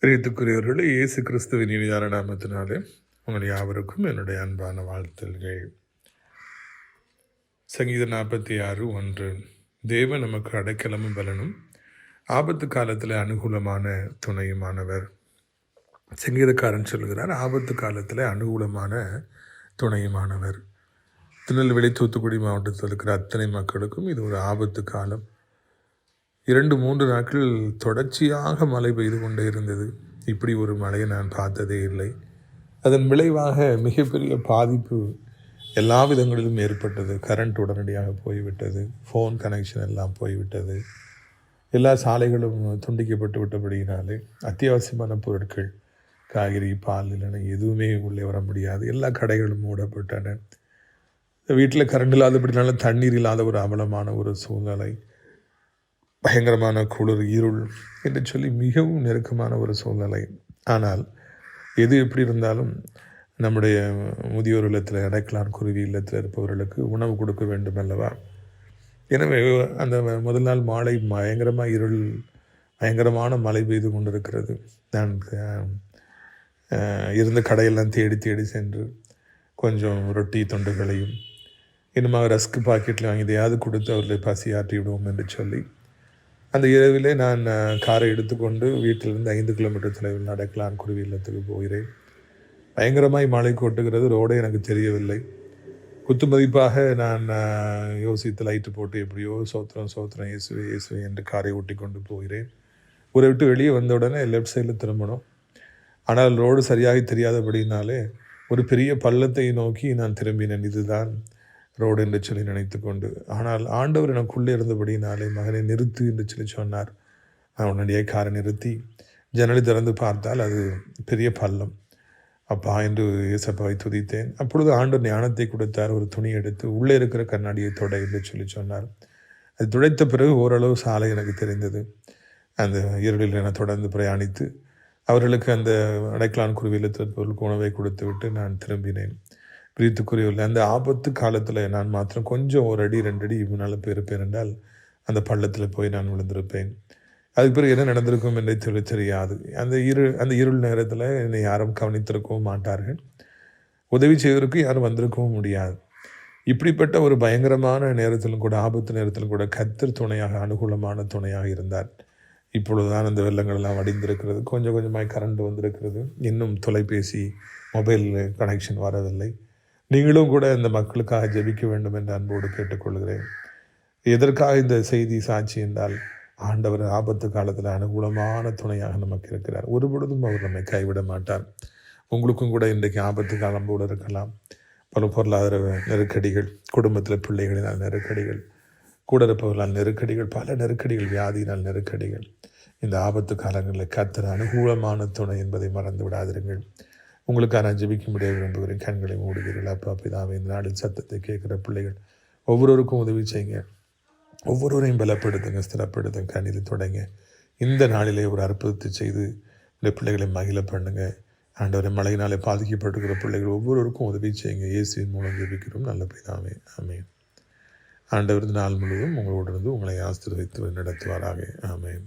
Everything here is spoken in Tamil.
பிரியத்துக்குரியவர்களே இயேசு கிறிஸ்துவின் இனிதார நாமத்தினாலே உங்கள் யாவருக்கும் என்னுடைய அன்பான வாழ்த்தல்கள் சங்கீதம் நாற்பத்தி ஆறு ஒன்று. தேவன் நமக்கு அடைக்கலமும் பலனும் ஆபத்து காலத்தில் அனுகூலமான துணையுமானவர். சங்கீதக்காரன் சொல்கிறார் ஆபத்து காலத்தில் அனுகூலமான துணையுமானவர். திருநெல்வேலி தூத்துக்குடி மாவட்டத்தில் இருக்கிற அத்தனை மக்களுக்கும் இது ஒரு ஆபத்து காலம். இரண்டு மூன்று நாட்கள் தொடர்ச்சியாக மழை பெய்து கொண்டே இருந்தது. இப்படி ஒரு மழையை நான் பார்த்ததே இல்லை. அதன் விளைவாக மிகப்பெரிய பாதிப்பு எல்லா விதங்களிலும் ஏற்பட்டது. கரண்ட் உடனடியாக போய்விட்டது. ஃபோன் கனெக்ஷன் எல்லாம் போய்விட்டது. எல்லா சாலைகளும் துண்டிக்கப்பட்டு விட்டபடியினாலே அத்தியாவசியமான பொருட்கள் காய்கறி பால் இல்லைன்னா எதுவுமே உள்ளே வர முடியாது. எல்லா கடைகளும் மூடப்பட்டன. வீட்டில் கரண்ட் இல்லாதபடினால தண்ணீர் இல்லாத ஒரு அவலமான ஒரு சூழ்நிலை. பயங்கரமான குளிர் இருள் என்று சொல்லி மிகவும் நெருக்கமான ஒரு சூழ்நிலை. ஆனால் எது எப்படி இருந்தாலும் நம்முடைய முதியோர் இல்லத்தில் அடைக்கலான் குருவி இல்லத்தில் இருப்பவர்களுக்கு உணவு கொடுக்க வேண்டும் அல்லவா? எனவே அந்த முதல் நாள் மாலை பயங்கரமாக இருள் பயங்கரமான மழை பெய்து கொண்டிருக்கிறது. நான் இருந்த கடையெல்லாம் தேடி தேடி சென்று கொஞ்சம் ரொட்டி தொண்டுகளையும் இன்னும் ரஸ்க் பாக்கெட்டில் வாங்கி இதையாவது கொடுத்து அவர்களை பசி ஆற்றி விடுவோம் என்று சொல்லி அந்த இரவிலே நான் காரை எடுத்துக்கொண்டு வீட்டிலிருந்து ஐந்து கிலோமீட்டர் தொலைவில் நடக்கலாம் குருவி இல்லத்துக்கு போகிறேன். பயங்கரமாய் மழை கொட்டுகிறது ரோடே எனக்கு தெரியவில்லை. குத்து மதிப்பாக நான் யோசித்து லைட்டு போட்டு எப்படியோ சோத்திரம் சோத்திரம் இயேசுவே இயேசுவே என்று காரை ஓட்டி கொண்டு போகிறேன். ஊரை விட்டு வெளியே வந்த உடனே லெஃப்ட் சைடில் திரும்பணும். ஆனால் ரோடு சரியாக தெரியாதபடினாலே ஒரு பெரிய பள்ளத்தை நோக்கி நான் திரும்பினேன். இதுதான் ரோடு என்று சொல்லி நினைத்து கொண்டு ஆனால் ஆண்டவர் எனக்குள்ளே இருந்தபடியினாலே மகனை நிறுத்து என்று சொல்லி சொன்னார். நான் உடனடியே காரை நிறுத்தி ஜன்னலை திறந்து பார்த்தால் அது பெரிய பள்ளம். அப்பா என்று இயேசப்பாவை துதித்தேன். அப்பொழுது ஆண்டு ஞானத்தை கொடுத்தார். ஒரு துணி எடுத்து உள்ளே இருக்கிற கண்ணாடியை தொடை என்று சொல்லி சொன்னார். அது துடைத்த பிறகு ஓரளவு சாலை எனக்கு தெரிந்தது. அந்த இருளில் என தொடர்ந்து பிரயாணித்து அவர்களுக்கு அந்த அடைக்கலான் குருவியில் பொருள் உணவை கொடுத்து விட்டு நான் திரும்பினேன். பிரித்துக்குரியவில்லை அந்த ஆபத்து காலத்தில் நான் மாத்திரம் கொஞ்சம் ஒரு அடி ரெண்டு அடி இவனால் போயிருப்பேன் என்றால் அந்த பள்ளத்தில் போய் நான் விழுந்திருப்பேன். அதுக்கு பிறகு என்ன நடந்திருக்கும் என்றே சொல்லி தெரியாது. அந்த இரு அந்த இருள் நேரத்தில் என்னை யாரும் கவனித்திருக்கவும் மாட்டார்கள். உதவி செய்வதற்கு யாரும் வந்திருக்கவும் முடியாது. இப்படிப்பட்ட ஒரு பயங்கரமான நேரத்திலும் கூட ஆபத்து நேரத்திலும் கூட கத்தர் துணையாக அனுகூலமான துணையாக இருந்தார். இப்பொழுதுதான் அந்த வெள்ளங்கள்லாம் வடிந்திருக்கிறது கொஞ்சம் கொஞ்சமாக கரண்ட் வந்திருக்கிறது. இன்னும் தொலைபேசி மொபைல் கனெக்ஷன் வரவில்லை. நீங்களும் கூட இந்த மக்களுக்காக ஜெபிக்க வேண்டும் என்று அன்போடு கேட்டுக்கொள்கிறேன். எதற்காக இந்த செய்தி சாட்சி என்றால் ஆண்டவர் ஆபத்து காலத்தில் அனுகூலமான துணையாக நமக்கு இருக்கிறார். ஒரு பொழுதும் அவர் நம்மை கைவிட மாட்டார். உங்களுக்கும் கூட இன்றைக்கு ஆபத்து காலம் போல இருக்கலாம். பல பொருளாதார நெருக்கடிகள் குடும்பத்தில் பிள்ளைகளினால் நெருக்கடிகள் கூட இருப்பவர்களால் நெருக்கடிகள் பல நெருக்கடிகள் வியாதியினால் நெருக்கடிகள். இந்த ஆபத்து காலங்களில் கத்திர அனுகூலமான துணை என்பதை மறந்து விடாதிருங்கள் உங்களுக்காக ஜெபிக்க முடியாது. விரும்புகிறேன். கண்களை மூடுகிறீர்கள் அப்பா பிதாவை இந்த நாளின் சத்தத்தை கேட்குற பிள்ளைகள் ஒவ்வொருவருக்கும் உதவி செய்யுங்க. ஒவ்வொருவரையும் பலப்படுத்துங்க ஸ்திரப்படுத்துங்க கண்ணீர் தொடங்க. இந்த நாளிலே ஒரு அற்புதத்தை செய்து இந்த பிள்ளைகளை மகிழ பண்ணுங்க. ஆண்டவரை மழையினாலே பாதிக்கப்பட்டுக்கிற பிள்ளைகள் ஒவ்வொருவருக்கும் உதவி செய்யுங்க. இயேசுவின் மூலம் ஜெபிக்கிறோம். நல்ல பிதாவே ஆமேன். ஆண்டவர் நாள் முழுவதும் உங்களோடு இருந்து உங்களை ஆசிர்வதித்து நடத்துவாராக. ஆமேன்.